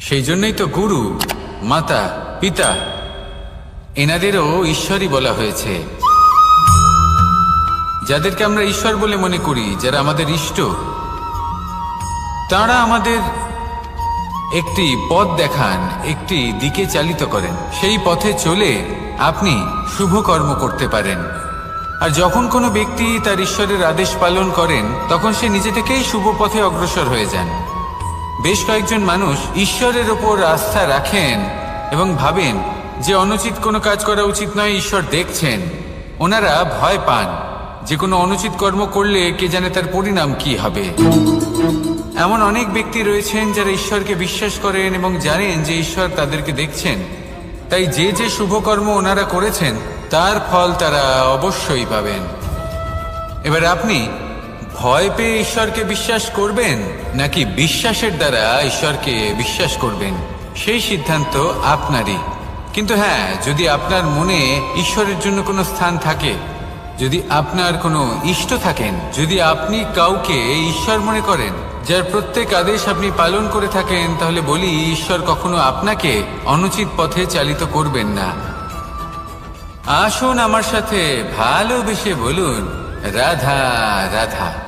সেই জন্যই তো গুরু, মাতা, পিতা, এনাদেরও ঈশ্বরই বলা হয়েছে। যাদেরকে আমরা ঈশ্বর বলে মনে করি, যারা আমাদের ইষ্ট, তারা আমাদের একটি পথ দেখান, একটি দিকে চালিত করেন। সেই পথে চলে আপনি শুভ কর্ম করতে পারেন। আর যখন কোনো ব্যক্তি তার ঈশ্বরের আদেশ পালন করেন, তখন সে নিজে থেকেই শুভ পথে অগ্রসর হয়ে যান। বেশ কয়েকজন মানুষ ঈশ্বরের ওপর আস্থা রাখেন এবং ভাবেন যে অনুচিত কোনো কাজ করা উচিত নয়, ঈশ্বর দেখছেন। ওনারা ভয় পান যে কোনো অনুচিত কর্ম করলে কে জানে তার পরিণাম কি হবে। এমন অনেক ব্যক্তি রয়েছেন যারা ঈশ্বরকে বিশ্বাস করেন এবং জানেন যে ঈশ্বর তাদেরকে দেখছেন। তাই যে যে শুভকর্ম ওনারা করেছেন, তার ফল তারা অবশ্যই পাবেন। এবার আপনি ভয় পেয়ে ঈশ্বরকে বিশ্বাস করবেন, নাকি বিশ্বাসের দ্বারা ঈশ্বরকে বিশ্বাস করবেন? সেই সিদ্ধান্ত আপনারই। কিন্তু হ্যাঁ যদি আপনার মনে ঈশ্বরের জন্য কোনো স্থান থাকে, যদি আপনার কোনো ইষ্ট থাকেন, যদি আপনি কাউকে ঈশ্বর মনে করেন, যার প্রত্যেক আদেশ আপনি পালন করে থাকেন, তাহলে বলি ঈশ্বর কখনো আপনাকে অনুচিত পথে চালিত করবেন না। আসুন আমার সাথে ভালোবেসে বলুন, রাধা রাধা।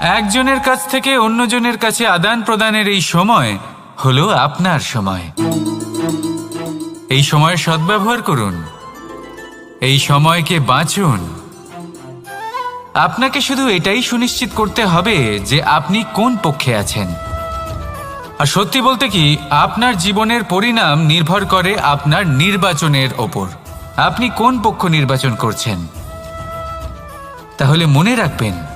একজনের কাছ থেকে অন্যজনের কাছে আদান প্রদানের এই সময় হলো আপনার সময়। এই সময় সদ্ব্যবহার করুন। এই সময়কে বাঁচুন। আপনাকে শুধু এটাই সুনিশ্চিত করতে হবে যে আপনি কোন পক্ষে আছেন। আর সত্যি বলতে কি, আপনার জীবনের পরিণাম নির্ভর করে আপনার নির্বাচনের ওপর। আপনি কোন পক্ষ নির্বাচন করছেন? তাহলে মনে রাখবেন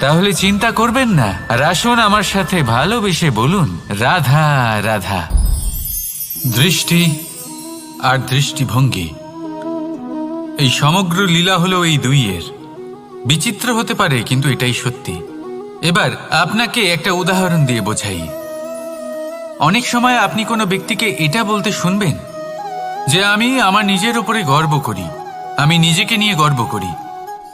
তাহলে চিন্তা করবেন না। আর আসুন আমার সাথে ভালোবেসে বলুন, রাধা রাধা। দৃষ্টি আর দৃষ্টিভঙ্গি। এই সমগ্র লীলা হলো এই দুইয়ের। বিচিত্র হতে পারে, কিন্তু এটাই সত্যি। এবার আপনাকে একটা উদাহরণ দিয়ে বোঝাই। অনেক সময় আপনি কোনো ব্যক্তিকে এটা বলতে শুনবেন যে, আমি আমার নিজের উপরে গর্ব করি। আমি নিজেকে নিয়ে গর্ব করি।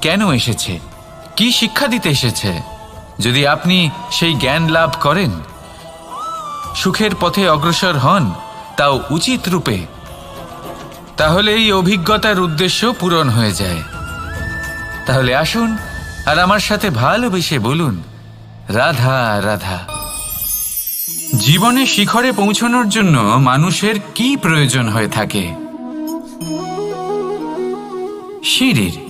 কেন এসেছে? কি শিক্ষা দিতে এসেছে? যদি আপনি সেই জ্ঞান লাভ করেন, সুখের পথে অগ্রসর হন, তাও উচিত রূপে, তাহলে এই অভিজ্ঞতার উদ্দেশ্য পূরণ হয়ে যায়। তাহলে আসুন আর আমার সাথে ভালোবেসে বলুন, রাধা রাধা। জীবনে শিখরে পৌঁছানোর জন্য মানুষের কি প্রয়োজন হয়ে থাকে? সিঁড়ির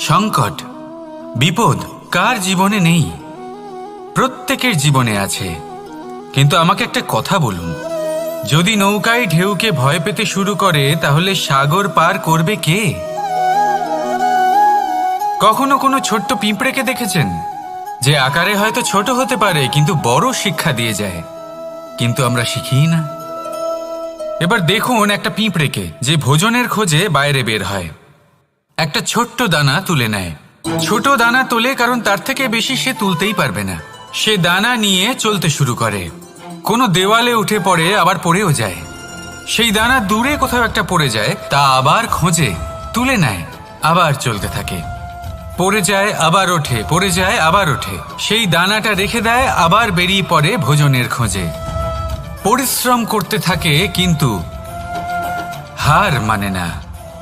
সংকট, বিপদ কার জীবনে নেই? প্রত্যেকের জীবনে আছে। কিন্তু আমাকে একটা কথা বলুন। যদি নৌকায় ঢেউকে ভয় পেতে শুরু করে, তাহলে সাগর পার করবে কে? কখনো কোনো ছোট্ট পিঁপড়েকে দেখেছেন? যে আকারে হয়তো ছোট হতে পারে, কিন্তু বড় শিক্ষা দিয়ে যায়। কিন্তু আমরা শিখি না। এবার দেখুন একটা পিঁপড়েকে, যে ভোজনের খোঁজে বাইরে বের হয়। একটা ছোট্ট দানা তুলে নেয়। ছোট দানা তোলে কারণ তার থেকে বেশি সে তুলতেই পারবে না। সে দানা নিয়ে চলতে শুরু করে। কোনো দেওয়ালে উঠে পড়ে, আবার পড়েও যায়। সেই দানা দূরে কোথাও একটা পড়ে যায়, তা আবার খোঁজে, তুলে নেয়, আবার চলতে থাকে। পড়ে যায়, আবার ওঠে, পড়ে যায়, আবার ওঠে। সেই দানাটা রেখে দেয়, আবার বেরিয়ে পড়ে ভোজনের খোঁজে। পরিশ্রম করতে থাকে, কিন্তু হার মানে না।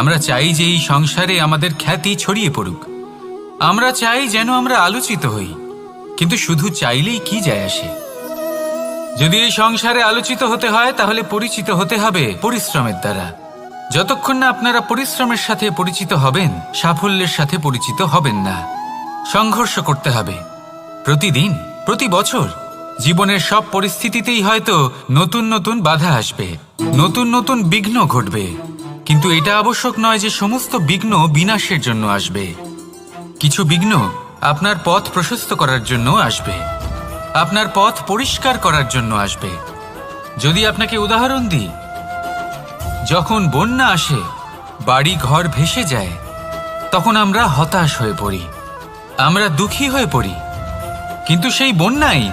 আমরা চাই যে এই সংসারে আমাদের খ্যাতি ছড়িয়ে পড়ুক। আমরা চাই যেন আমরা আলোচিত হই, কিন্তু শুধু চাইলেই কি যায় আসে? যদি এই সংসারে আলোচিত হতে হয়, তাহলে পরিচিত হতে হবে পরিশ্রমের দ্বারা। যতক্ষণ না আপনারা পরিশ্রমের সাথে পরিচিত হবেন, সাফল্যের সাথে পরিচিত হবেন না। সংঘর্ষ করতে হবে। প্রতিদিন, প্রতি বছর। জীবনের সব পরিস্থিতিতেই হয়তো নতুন নতুন বাধা আসবে, নতুন নতুন বিঘ্ন ঘটবে। কিন্তু এটা আবশ্যক নয় যে সমস্ত বিঘ্ন বিনাশের জন্য আসবে। কিছু বিঘ্ন আপনার পথ প্রশস্ত করার জন্য আসবে। আপনার পথ পরিষ্কার করার জন্য আসবে। যদি আপনাকে উদাহরণ দিই, যখন বন্যা আসে, বাড়ি ঘর ভেসে যায়, তখন আমরা হতাশ হয়ে পড়ি। আমরা দুঃখী হয়ে পড়ি। কিন্তু সেই বন্যাই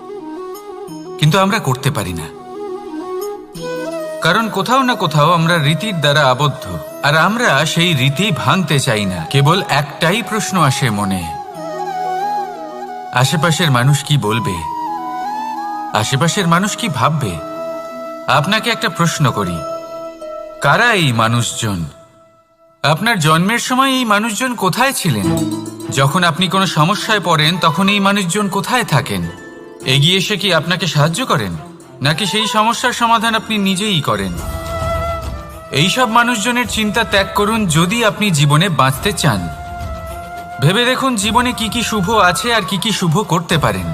কিন্তু আমরা করতে পারি না। কারণ কোথাও না কোথাও আমরা রীতির দ্বারা আবদ্ধ, আর আমরা সেই রীতি ভাঙতে চাই না। কেবল একটাই প্রশ্ন আসে মনে। আশেপাশের মানুষ কি বলবে? আশেপাশের মানুষ কি ভাববে? আপনাকে একটা প্রশ্ন করি। কারা এই মানুষজন? আপনার জন্মের সময় এই মানুষজন কোথায় ছিলেন? যখন আপনি কোনো সমস্যায় পড়েন, তখন এই মানুষজন কোথায় থাকেন? এগিয়ে এসে কি আপনাকে সাহায্য করেন? নাকি সেই সমস্যার সমাধান আপনি নিজেই করেন? এইসব মানুষজনের চিন্তা ত্যাগ করুন যদি আপনি জীবনে বাঁচতে চান। ভেবে দেখুন জীবনে কি কি শুভ আছে আর কি কি শুভ করতে পারেন।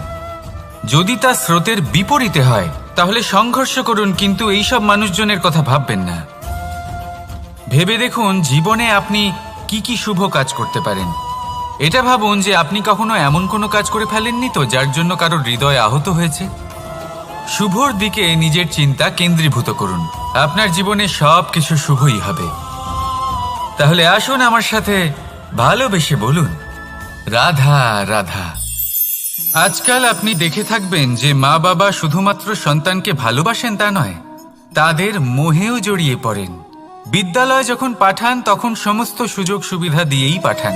যদি তা স্রোতের বিপরীতে হয়, তাহলে সংঘর্ষ করুন, কিন্তু এইসব মানুষজনের কথা ভাববেন না। ভেবে দেখুন জীবনে আপনি কি কি শুভ কাজ করতে পারেন। এটা ভাবুন যে আপনি কখনো এমন কোনো কাজ করে ফেলেননি তো যার জন্য কারোর হৃদয় আহত হয়েছে? শুভর দিকে নিজের চিন্তা কেন্দ্রীভূত করুন। আপনার জীবনে সব কিছু শুভই হবে। তাহলে আসুন আমার সাথে ভালোবেসে বলুন, রাধা রাধা। আজকাল আপনি দেখে থাকবেন যে মা বাবা শুধুমাত্র সন্তানকে ভালোবাসেন তা নয়, তাদের মোহেও জড়িয়ে পড়েন। বিদ্যালয় যখন পাঠান, তখন সমস্ত সুযোগ সুবিধা দিয়েই পাঠান।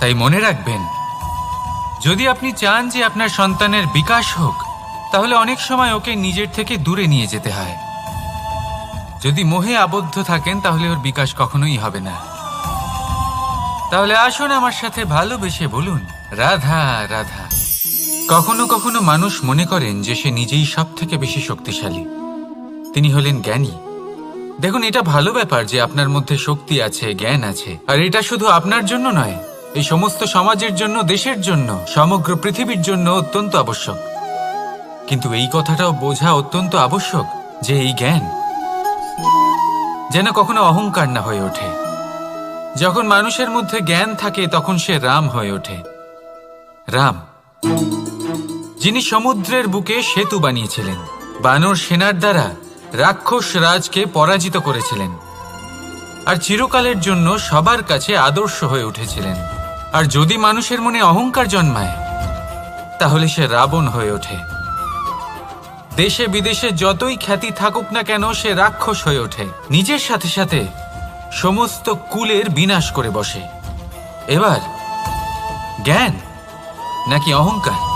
তাই মনে রাখবেন, যদি আপনি চান যে আপনার সন্তানের বিকাশ হোক, তাহলে অনেক সময় ওকে নিজের থেকে দূরে নিয়ে যেতে হয়। যদি মোহে আবদ্ধ থাকেন, তাহলে ওর বিকাশ কখনোই হবে না। তাহলে আসুন আমার সাথে ভালোবেসে বলুন, রাধা রাধা। কখনো কখনো মানুষ মনে করেন যে সে নিজেই সব থেকে বেশি শক্তিশালী। তিনি হলেন জ্ঞানী। দেখুন, এটা ভালো ব্যাপার যে আপনার মধ্যে শক্তি আছে, জ্ঞান আছে, আর এটা শুধু আপনার জন্য নয় এই সমস্ত সমাজের জন্য, দেশের জন্য, সমগ্র পৃথিবীর জন্য অত্যন্ত আবশ্যক। কিন্তু এই কথাটাও বোঝা অত্যন্ত আবশ্যক যে এই জ্ঞান যেন কখনো অহংকার না হয়ে ওঠে। যখন মানুষের মধ্যে জ্ঞান থাকে, তখন সে রাম হয়ে ওঠে। রাম, যিনি সমুদ্রের বুকে সেতু বানিয়েছিলেন, বানর সেনার দ্বারা রাক্ষস রাজকে পরাজিত করেছিলেন, আর চিরকালের জন্য সবার কাছে আদর্শ হয়ে উঠেছিলেন। আর যদি মানুষের মনে অহংকার জন্মায়, তাহলে সে রাবণ হয়ে ওঠে। দেশে বিদেশে যতই খ্যাতি থাকুক না কেন, সে রাক্ষস হয়ে ওঠে। নিজের সাথে সাথে সমস্ত কুলের বিনাশ করে বসে। এবার, জ্ঞান নাকি অহংকার?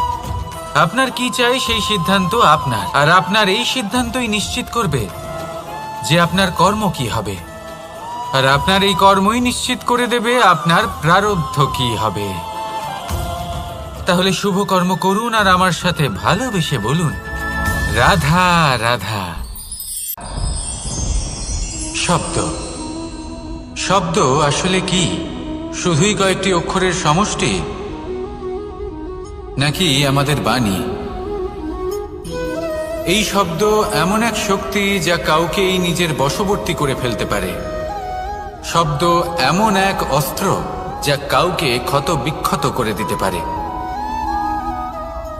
আপনার কি চাই সেই সিদ্ধান্ত আপনার। আর আপনার এই সিদ্ধান্তই নিশ্চিত করবে যে আপনার কর্ম কি হবে। আর আপনার এই কর্মই নিশ্চিত করে দেবে আপনার প্রারব্ধ কি হবে। তাহলে শুভ কর্ম করুন আর আমার সাথে ভালোবেসে বলুন, রাধা রাধা। শব্দ। শব্দ আসলে কি? শুধুই কয়েকটি অক্ষরের সমষ্টি? নাকি আমাদের বাণী? এই শব্দ এমন এক শক্তি যা কাউকেই নিজের বশবর্তী করে ফেলতে পারে। শব্দ এমন এক অস্ত্র যা কাউকে ক্ষত বিক্ষত করে দিতে পারে।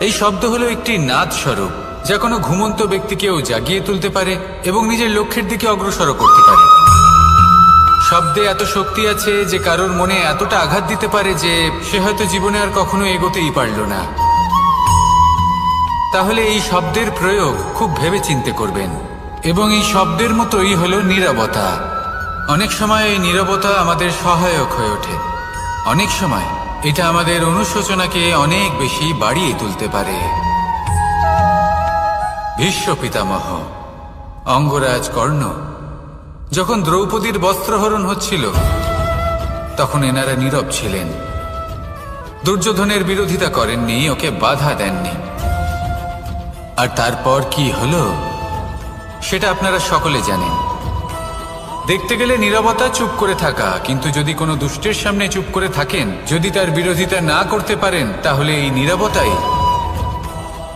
এই শব্দ হলো একটি নাদ স্বরূপ যা কোনো ঘুমন্ত ব্যক্তিকেও জাগিয়ে তুলতে পারে এবং নিজের লক্ষ্যের দিকে অগ্রসর করতে পারে। শব্দে এত শক্তি আছে যে কারোর মনে এতটা আঘাত দিতে পারে যে সে হয়তো জীবনে আর কখনো এগোতেই পারল না। তাহলে এই শব্দের প্রয়োগ খুব ভেবে চিন্তে করবেন, এবং এই শব্দের মতোই হলো নীরবতা। অনেক সময় এই নীরবতা আমাদের সহায়ক হয়ে ওঠে। অনেক সময় এটা আমাদের অনুশোচনাকে অনেক বেশি বাড়িয়ে তুলতে পারে। ভীষ্ম পিতামহ, অঙ্গরাজ কর্ণ, যখন দ্রৌপদীর বস্ত্রহরণ হচ্ছিল, তখন এনারা নীরব ছিলেন। দুর্যোধনের বিরোধিতা করেননি, ওকে বাধা দেননি। আর তারপর কি হলো, সেটা আপনারা সকলে জানেন। দেখতে গেলে নীরবতা চুপ করে থাকা, কিন্তু যদি কোনো দুষ্টের সামনে চুপ করে থাকেন, যদি তার বিরোধিতা না করতে পারেন, তাহলে এই নীরবতাই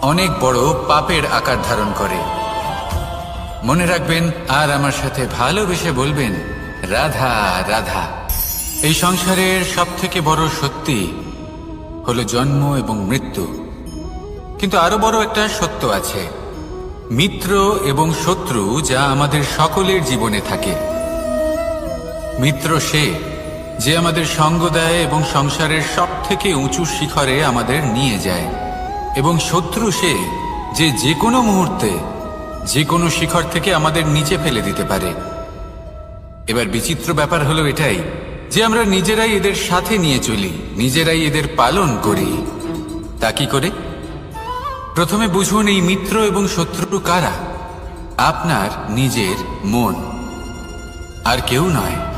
অনেক বড় পাপের আকার ধারণ করে। মনে রাখবেন, আর আমার সাথে ভালোবেসে বলবেন, রাধা রাধা। এই সংসারের সব থেকে বড় সত্যি হলো জন্ম এবং মৃত্যু। কিন্তু আরও বড় একটা সত্য আছে। মিত্র এবং শত্রু যা আমাদের সকলের জীবনে থাকে। মিত্র সে, যে আমাদের সঙ্গ দেয় এবং সংসারের সব থেকে উঁচু শিখরে আমাদের নিয়ে যায়। এবং শত্রু সে, যে যে কোনো মুহূর্তে যে কোনো শিখর থেকে আমাদের নিচে ফেলে দিতে পারে। এবার বিচিত্র ব্যাপার হলো এটাই, যে আমরা নিজেরাই এদের সাথে নিয়ে চলি, নিজেরাই এদের পালন করি। তা কি করে? প্রথমে বুঝুন এই মিত্র এবং শত্রু কারা? আপনার নিজের মন। আর কেউ নয়।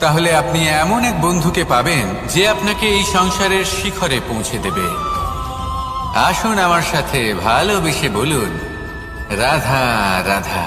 তাহলে আপনি এমন এক বন্ধুকে পাবেন যে আপনাকে এই সংসারের শিখরে পৌঁছে দেবে। আসুন আমার সাথে ভালোবেসে বলুন, রাধা রাধা।